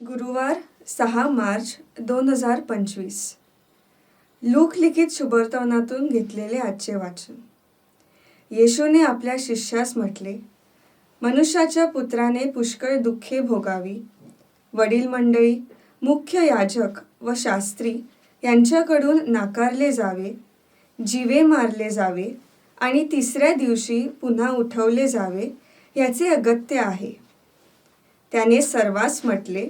गुरुवार सहा मार्च दोन हजार पंचवीस. लोकलिखित शुभवर्तमानातून घेतलेले आजचे वाचन. येशूने आपल्या शिष्यास म्हटले मनुष्याच्या पुत्राने पुष्कळ दुःखे भोगावी. वडील मंडळी मुख्य याजक व शास्त्री यांच्याकडून नाकारले जावे जीवे मारले जावे आणि तिसऱ्या दिवशी पुन्हा उठवले जावे याचे अगत्य आहे. त्याने सर्वांस म्हटले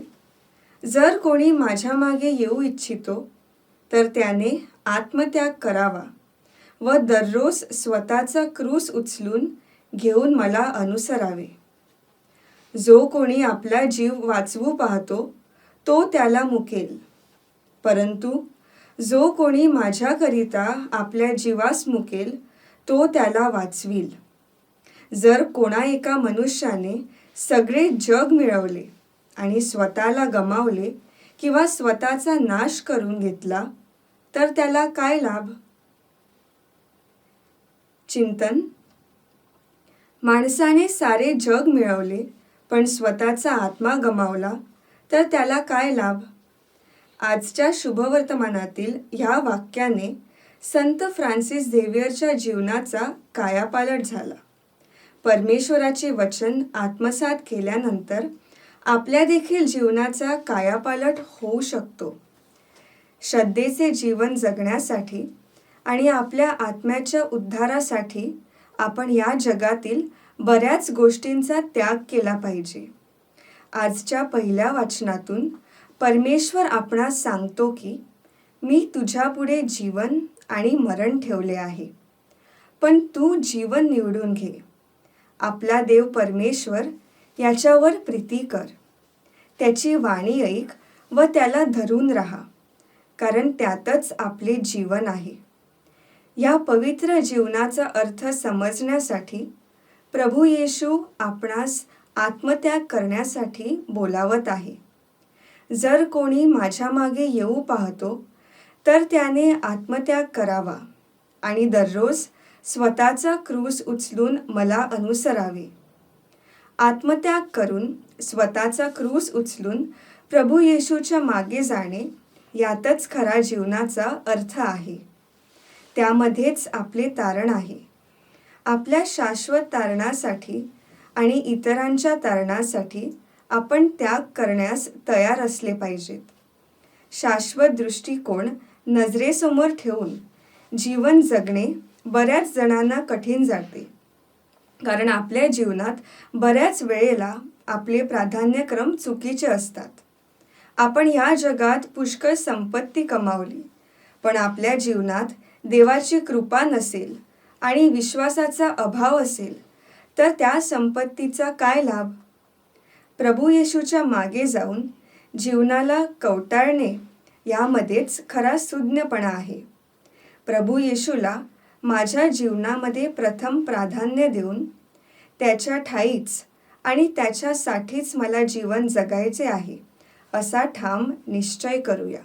जर कोणी माझ्या मागे येऊ इच्छितो तर त्याने आत्मत्याग करावा व दररोज स्वतःचा क्रूस उचलून घेऊन मला अनुसरावे. जो कोणी आपला जीव वाचवू पाहतो तो त्याला मुकेल. परंतु जो कोणी माझ्याकरिता आपल्या जीवास मुकेल तो त्याला वाचवील. जर कोणा एका मनुष्याने सगळे जग मिळवले आणि स्वतःला गमावले किंवा स्वतःचा नाश करून घेतला तर त्याला काय लाभ? चिंतन. माणसाने सारे जग मिळवले पण स्वतःचा आत्मा गमावला तर त्याला काय लाभ? आजच्या शुभवर्तमानातील ह्या वाक्याने संत फ्रान्सिस झेवियरच्या जीवनाचा कायापालट झाला. परमेश्वराचे वचन आत्मसात केल्यानंतर आपल्या देखील जीवनाचा कायापालट होऊ शकतो. श्रद्धेचे जीवन जगण्यासाठी आणि आपल्या आत्म्याच्या उद्धारासाठी आपण या जगातील बऱ्याच गोष्टींचा त्याग केला पाहिजे. आजच्या पहिल्या वाचनातून परमेश्वर आपणास सांगतो की मी तुझ्यापुढे जीवन आणि मरण ठेवले आहे. पण तू जीवन निवडून घे. आपला देव परमेश्वर याच्यावर प्रीती कर. त्याची वाणी ऐक व त्याला धरून राहा कारण त्यातच आपले जीवन आहे. या पवित्र जीवनाचा अर्थ समजण्यासाठी प्रभू येशू आपणास आत्मत्याग करण्यासाठी बोलावत आहे. जर कोणी माझ्या मागे येऊ पाहतो तर त्याने आत्मत्याग करावा आणि दररोज स्वतःचा क्रूस उचलून मला अनुसरावे. आत्मत्याग करून स्वतःचा क्रूस उचलून प्रभू येशूच्या मागे जाणे यातच खरा जीवनाचा अर्थ आहे. त्यामध्येच आपले तारण आहे. आपल्या शाश्वत तारणासाठी आणि इतरांच्या तारणासाठी आपण त्याग करण्यास तयार असले पाहिजेत. शाश्वत दृष्टिकोन नजरेसमोर ठेवून जीवन जगणे बऱ्याच जणांना कठीण जाते. कारण आपल्या जीवनात बऱ्याच वेळेला आपले प्राधान्यक्रम चुकीचे असतात. आपण या जगात पुष्कळ संपत्ती कमावली पण आपल्या जीवनात देवाची कृपा नसेल आणि विश्वासाचा अभाव असेल तर त्या संपत्तीचा काय लाभ? प्रभू येशूच्या मागे जाऊन जीवनाला कवटाळणे यामध्येच खरा सुज्ञपणा आहे. प्रभू येशूला माझ्या जीवनामध्ये प्रथम प्राधान्य देऊन त्याच्या ठाईच आणि त्याच्यासाठीच मला जीवन जगायचे आहे असा ठाम निश्चय करूया.